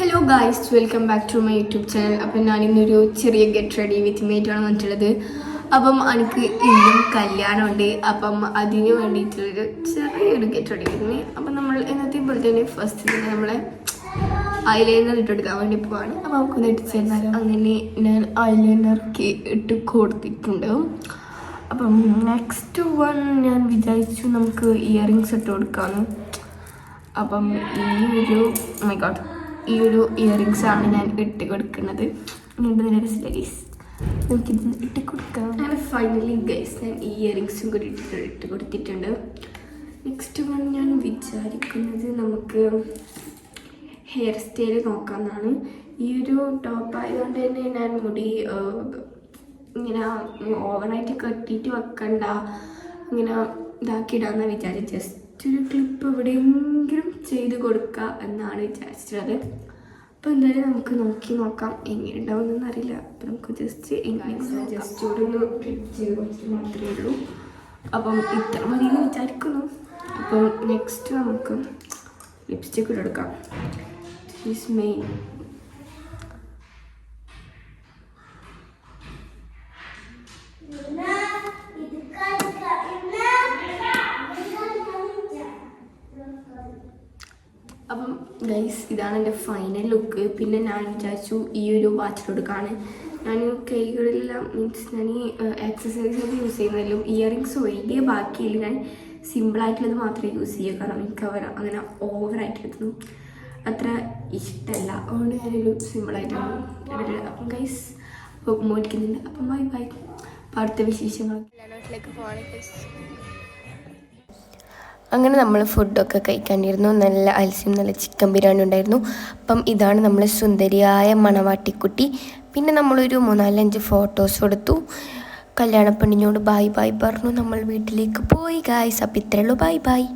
Hello guys welcome back to my YouTube channel അപ്പം ഞാനിന്നൊരു ചെറിയ ഗെറ്റ് റെഡി വിത്ത് മേറ്റാണ് വന്നിട്ടുള്ളത്. അപ്പം എനിക്ക് ഇന്നും കല്യാണമുണ്ട്. അപ്പം അതിന് വേണ്ടിയിട്ടുള്ളൊരു ചെറിയൊരു ഗെറ്റ് റെഡി വിത്ത് മീ അപ്പം നമ്മൾ ഇന്നത്തെ പോലെ തന്നെ ഫസ്റ്റ് തന്നെ നമ്മളെ ഐലൈനർ ഇട്ടെടുക്കാൻ വേണ്ടി പോവാണ്. അപ്പം നമുക്കൊന്ന് ഇട്ട് ചേർന്നാലോ അങ്ങനെ ഞാൻ ഐലൈനർക്ക് ഇട്ട് കൊടുത്തിട്ടുണ്ട്. അപ്പം നെക്സ്റ്റ് വൺ ഞാൻ വിചാരിച്ചു നമുക്ക് ഇയറിങ്സ് ഇട്ട് കൊടുക്കാമെന്ന് അപ്പം ഈ ഒരു മൈ ഗോഡ് ഈ ഒരു ഇയറിങ്സ് ആണ് ഞാൻ ഇട്ട് കൊടുക്കുന്നത്. ഇട്ട് കൊടുക്കാം. അങ്ങനെ ഫൈനലി ഗൈസ് ഞാൻ ഈ ഇയറിങ്സും കൂടി ഇട്ട് കൊടുത്തിട്ടുണ്ട്. നെക്സ്റ്റ് വൺ ഞാൻ വിചാരിക്കുന്നത് നമുക്ക് ഹെയർ സ്റ്റൈൽ നോക്കാമെന്നാണ്. ഈ ഒരു ടോപ്പ് ആയതുകൊണ്ട് തന്നെ ഞാൻ മുടി ഇങ്ങനെ ഓവറായിട്ട് കെട്ടിയിട്ട് വെക്കണ്ട ഇങ്ങനെ ഇതാക്കിയിടാന്ന് വിചാരിച്ചു ജസ്റ്റ് ഒരു ക്ലിപ്പ് എവിടെയെങ്കിലും ചെയ്ത് കൊടുക്കുക എന്നാണ് വിചാരിച്ചത് അപ്പോൾ എന്തായാലും നമുക്ക് നോക്കി നോക്കാം. എങ്ങനെ ഉണ്ടാവുമെന്നൊന്നും അറിയില്ല. അപ്പം നമുക്ക് ജസ്റ്റ് എങ്ങനെ ജസ്റ്റ് ഒരു ഒന്ന് ചെയ്ത് മാത്രമേ ഉള്ളൂ. അപ്പം ഇത്ര മതി എന്ന് വിചാരിക്കുന്നു. അപ്പം നെക്സ്റ്റ് നമുക്ക് ലിപ്സ്റ്റിക്ക് ഇട്ടെടുക്കാം ഈസ് മെയിൻ അപ്പം ഗൈസ് ഇതാണ് എന്റെ ഫൈനൽ ലുക്ക് പിന്നെ ഞാൻ വിചാരിച്ചു ഈ ഒരു വാച്ച് കൊടുക്കാണ് ഞാൻ കൈകളിലെല്ലാം മീൻസ് ഞാൻ ഈ എക്സസൈസ് യൂസ് ചെയ്യുന്നതിലും ഇയറിങ്സ് ഒഴികെ ബാക്കിയില്ല. ഞാൻ സിമ്പിളായിട്ടുള്ളത് മാത്രമേ യൂസ് ചെയ്യൂ കാരണം എനിക്ക് അവർ അങ്ങനെ ഓവറായിട്ടൊന്നും അത്ര ഇഷ്ടമല്ല അതുകൊണ്ട് ഞാനൊരു സിമ്പിളായിട്ടാണ് ഇടൽ അപ്പം ഗൈസ് അപ്പോൾ മേടിക്കുന്നുണ്ട് അപ്പം ബൈ ബൈ അടുത്ത വിശേഷങ്ങൾ നാട്ടിലേക്ക് പോകണം അങ്ങനെ നമ്മൾ ഫുഡൊക്കെ കഴിക്കാണ്ടിരുന്നു നല്ല അൽസ്യം നല്ല ചിക്കൻ ബിരിയാണി ഉണ്ടായിരുന്നു. അപ്പം ഇതാണ് നമ്മൾ സുന്ദരിയായ മണവാട്ടിക്കുട്ടി. പിന്നെ നമ്മളൊരു മൂന്നാലഞ്ച് ഫോട്ടോസ് എടുത്തു കല്യാണപ്പെണ്ണിനോട് ബായ് ബായ് പറഞ്ഞു. നമ്മൾ വീട്ടിലേക്ക് പോയി ഗായ്സ് അപ്പം ഇത്രയുള്ളൂ ബായ് ബായ്